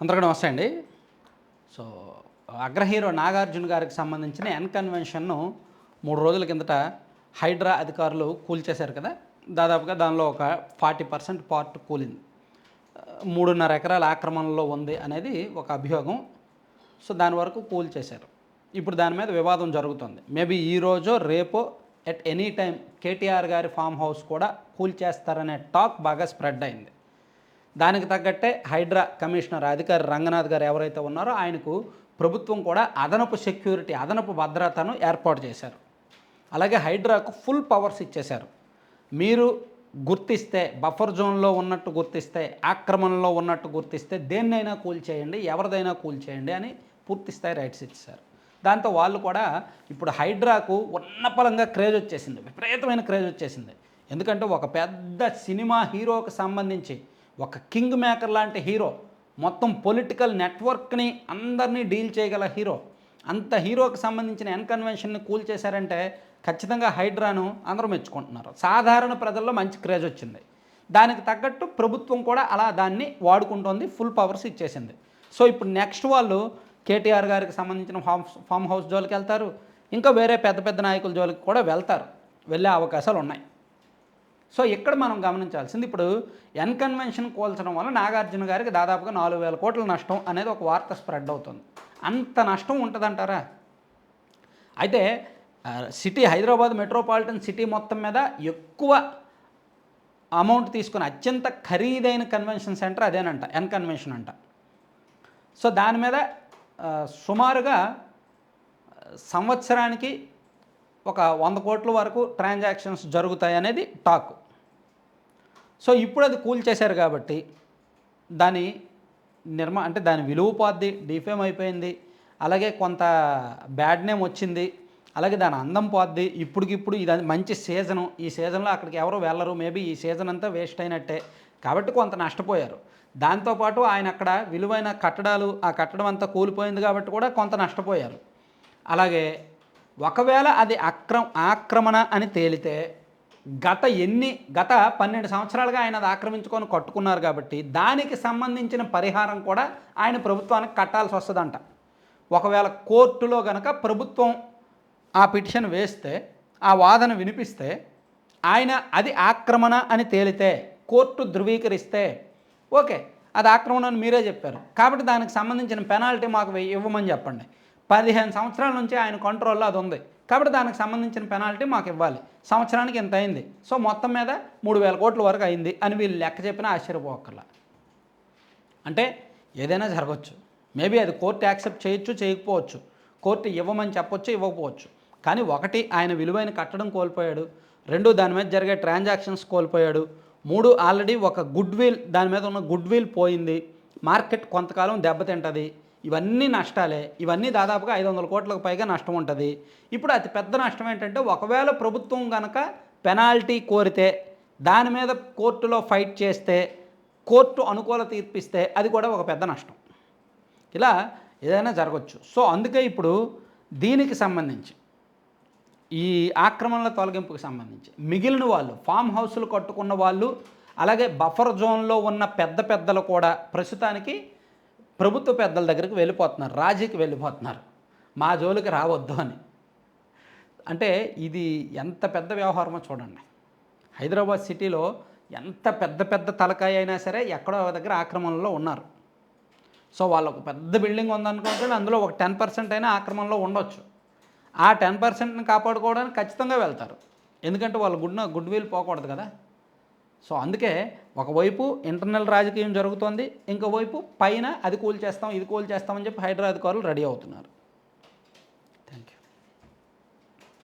అందరికీ నమస్తే అండి. సో అగ్రహీరో నాగార్జున గారికి సంబంధించిన ఎన్కన్వెన్షన్ను మూడు రోజుల కిందట హైడ్రా అధికారులు కూల్చేశారు కదా. దాదాపుగా దానిలో ఒక ఫార్టీ పర్సెంట్ పార్ట్ కూలింది. మూడున్నర ఎకరాల ఆక్రమణలో ఉంది అనేది ఒక అభియోగం. సో దాని వరకు కూల్చేశారు ఇప్పుడు దాని మీద వివాదం జరుగుతుంది. మేబీ ఈరోజు రేపో ఎట్ ఎనీ టైం కేటీఆర్ గారి ఫామ్ హౌస్ కూడా కూల్చేస్తారనే టాక్ బాగా స్ప్రెడ్ అయింది. దానికి తగ్గట్టే హైడ్రా కమిషనర్ అధికారి రంగనాథ్ గారు ఎవరైతే ఉన్నారో ఆయనకు ప్రభుత్వం కూడా అదనపు సెక్యూరిటీ అదనపు భద్రతను ఏర్పాటు చేశారు. అలాగే హైడ్రాకు ఫుల్ పవర్స్ ఇచ్చేశారు. మీరు గుర్తిస్తే బఫర్ జోన్లో ఉన్నట్టు గుర్తిస్తే ఆక్రమణలో ఉన్నట్టు గుర్తిస్తే దేన్నైనా కూల్చేయండి ఎవరిదైనా కూల్చేయండి అని పూర్తిస్థాయి రైట్స్ ఇచ్చేశారు. దాంతో వాళ్ళు కూడా ఇప్పుడు హైడ్రాకు ఉన్నపలంగా క్రేజ్ వచ్చేసింది విపరీతమైన క్రేజ్ వచ్చేసింది. ఎందుకంటే ఒక పెద్ద సినిమా హీరోకి సంబంధించి ఒక కింగ్ మేకర్ లాంటి హీరో మొత్తం పొలిటికల్ నెట్వర్క్ని అందరినీ డీల్ చేయగల హీరో అంత హీరోకి సంబంధించిన ఎన్కన్వెన్షన్ని కూల్ చేశారంటే ఖచ్చితంగా హైడ్రాను అందరూ మెచ్చుకుంటున్నారు. సాధారణ ప్రజల్లో మంచి క్రేజ్ వచ్చింది. దానికి తగ్గట్టు ప్రభుత్వం కూడా అలా దాన్ని వాడుకుంటోంది ఫుల్ పవర్స్ ఇచ్చేసింది. సో ఇప్పుడు నెక్స్ట్ వాళ్ళు కేటీఆర్ గారికి సంబంధించిన ఫామ్ ఫామ్ హౌస్ జోలికి వెళ్తారు ఇంకా వేరే పెద్ద పెద్ద నాయకుల జోలికి కూడా వెళ్తారు. వెళ్ళే అవకాశాలు ఉన్నాయి సో ఇక్కడ మనం గమనించాల్సింది ఇప్పుడు ఎన్కన్వెన్షన్ కోల్చడం వల్ల నాగార్జున గారికి దాదాపుగా నాలుగు వేల కోట్ల నష్టం అనేది ఒక వార్త స్ప్రెడ్ అవుతుంది. అంత నష్టం ఉంటుందంటారా? అయితే సిటీ హైదరాబాద్ మెట్రోపాలిటన్ సిటీ మొత్తం మీద ఎక్కువ అమౌంట్ తీసుకుని అత్యంత ఖరీదైన కన్వెన్షన్ సెంటర్ అదేనంట ఎన్ కన్వెన్షన్ అంట. సో దాని మీద సుమారుగా సంవత్సరానికి ఒక వంద కోట్ల వరకు ట్రాన్సాక్షన్స్ జరుగుతాయి అనేది టాక్. సో ఇప్పుడు అది కూల్ చేశారు కాబట్టి దాని నిర్మా అంటే దాని విలువ పోద్ది డిఫేమ్ అయిపోయింది అలాగే కొంత బ్యాడ్ నేమ్ వచ్చింది అలాగే దాని అందం పోద్ది ఇప్పటికిప్పుడు ఇది మంచి సీజను ఈ సీజన్లో అక్కడికి ఎవరు వెళ్ళరు మేబీ ఈ సీజన్ అంతా వేస్ట్ అయినట్టే కాబట్టి కొంత నష్టపోయారు. దాంతోపాటు ఆయన అక్కడ విలువైన కట్టడాలు ఆ కట్టడం అంతా కూలిపోయింది కాబట్టి కూడా కొంత నష్టపోయారు. అలాగే ఒకవేళ అది అక్రమ ఆక్రమణ అని తేలితే గత ఎన్ని గత పన్నెండు సంవత్సరాలుగా ఆయన అది ఆక్రమించుకొని కట్టుకున్నారు కాబట్టి దానికి సంబంధించిన పరిహారం కూడా ఆయన ప్రభుత్వానికి కట్టాల్సి వస్తుందంట. ఒకవేళ కోర్టులో గనక ప్రభుత్వం ఆ పిటిషన్ వేస్తే ఆ వాదన వినిపిస్తే ఆయన అది ఆక్రమణ అని తేలితే కోర్టు ధృవీకరిస్తే ఓకే అది ఆక్రమణ అని మీరే చెప్పారు. కాబట్టి దానికి సంబంధించిన పెనాల్టీ మాకు వెయ్యి ఇవ్వమని చెప్పండి. పదిహేను సంవత్సరాల నుంచి ఆయన కంట్రోల్లో అది ఉంది. కాబట్టి దానికి సంబంధించిన పెనాల్టీ మాకు ఇవ్వాలి. సంవత్సరానికి ఇంత అయింది. సో మొత్తం మీద మూడు వేల కోట్ల వరకు అయింది అని వీళ్ళు లెక్క చెప్పినా ఆశ్చర్యపోకర్లా. అంటే ఏదైనా జరగవచ్చు మేబీ అది కోర్టు యాక్సెప్ట్ చేయొచ్చు చేయకపోవచ్చు. కోర్టు ఇవ్వమని చెప్పొచ్చు ఇవ్వకపోవచ్చు. కానీ ఒకటి ఆయన విలువైన కట్టడం కోల్పోయాడు. రెండు దాని మీద జరిగే ట్రాన్సాక్షన్స్ కోల్పోయాడు. మూడు ఆల్రెడీ ఒక గుడ్ విల్ దాని మీద ఉన్న గుడ్ విల్ పోయింది. మార్కెట్ కొంతకాలం దెబ్బతింటుంది. ఇవన్నీ నష్టాలే. ఇవన్నీ దాదాపుగా ఐదు వందల కోట్లకు పైగా నష్టం ఉంటుంది. ఇప్పుడు అతి పెద్ద నష్టం ఏంటంటే ఒకవేళ ప్రభుత్వం కనుక పెనాల్టీ కోరితే దాని మీద కోర్టులో ఫైట్ చేస్తే కోర్టు అనుకూల తీర్పిస్తే అది కూడా ఒక పెద్ద నష్టం. ఇలా ఏదైనా జరగచ్చు. సో అందుకే ఇప్పుడు దీనికి సంబంధించి ఈ ఆక్రమణల తొలగింపుకి సంబంధించి మిగిలిన వాళ్ళు ఫామ్ హౌస్లు కట్టుకున్న వాళ్ళు అలాగే బఫర్ జోన్లో ఉన్న పెద్ద పెద్దలు కూడా ప్రస్తుతానికి ప్రభుత్వ పెద్దల దగ్గరికి వెళ్ళిపోతున్నారు రాజీకి వెళ్ళిపోతున్నారు. మా జోలికి రావద్దు అని. అంటే ఇది ఎంత పెద్ద వ్యవహారమో చూడండి. హైదరాబాద్ సిటీలో ఎంత పెద్ద పెద్ద తలకాయ అయినా సరే ఎక్కడో దగ్గర ఆక్రమణలో ఉన్నారు. సో వాళ్ళకు పెద్ద బిల్డింగ్ ఉందనుకుంటే అందులో ఒక టెన్ పర్సెంట్ అయినా ఆక్రమణలో ఉండొచ్చు. ఆ టెన్ పర్సెంట్ని కాపాడుకోవడానికి ఖచ్చితంగా వెళ్తారు. ఎందుకంటే వాళ్ళ గుడ్ గుడ్ విల్ పోకూడదు కదా. సో అందుకే ఒకవైపు ఇంటర్నల్ రాజకీయం జరుగుతోంది ఇంకోవైపు పైన అది కూల్ చేస్తాం ఇది కూల్ చేస్తామని చెప్పి హైదరాబాద్ అధికారులు రెడీ అవుతున్నారు.